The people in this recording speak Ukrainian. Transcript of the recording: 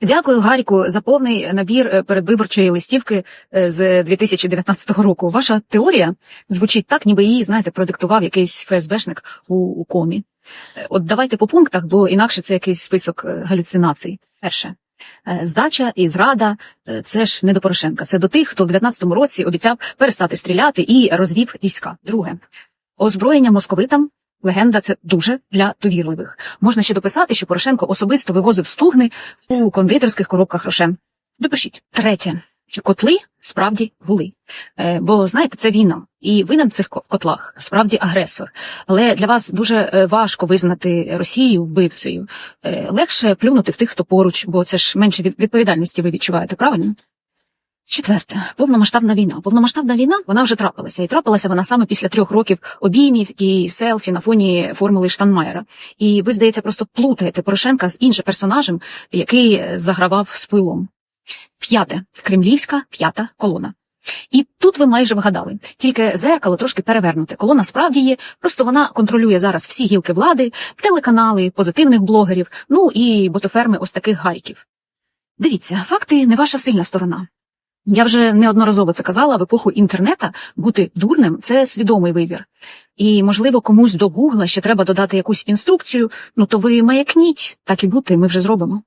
Дякую, Гаріку, за повний набір е, передвиборчої листівки е, з 2019 року. Ваша теорія звучить так, ніби її, знаєте, продиктував якийсь ФСБшник у, у комі. Е, От давайте по пунктах, бо інакше це якийсь список галюцинацій. Перше. Здача і зрада це ж не до Порошенка, це до тих, хто в 19-му році обіцяв перестати стріляти і розвів війська. Друге, озброєння московитам. Легенда це дуже для довірливих. Можна ще дописати, що Порошенко особисто вивозив стугни у кондитерських коробках рошен. Допишіть. Третє. Котли справді були. Е, бо знаєте, це війна, і винен в цих котлах справді агресор. Але для вас дуже е, важко визнати Росію вбивцею. Е, легше плюнути в тих, хто поруч, бо це ж менше від- відповідальності ви відчуваєте, правильно? Четверте, повномасштабна війна. Повномасштабна війна вона вже трапилася, і трапилася вона саме після трьох років обіймів і селфі на фоні формули Штанмаєра. І ви, здається, просто плутаєте Порошенка з іншим персонажем, який е, загравав з пилом. П'яте кремлівська п'ята колона. І тут ви майже вгадали. Тільки зеркало трошки перевернуте. Колона справді є, просто вона контролює зараз всі гілки влади, телеканали, позитивних блогерів, ну і ботоферми ось таких гаріків. Дивіться, факти не ваша сильна сторона. Я вже неодноразово це казала, в епоху інтернета бути дурним це свідомий вибір. І, можливо, комусь до Гугла ще треба додати якусь інструкцію, ну то ви маякніть, так і бути, ми вже зробимо.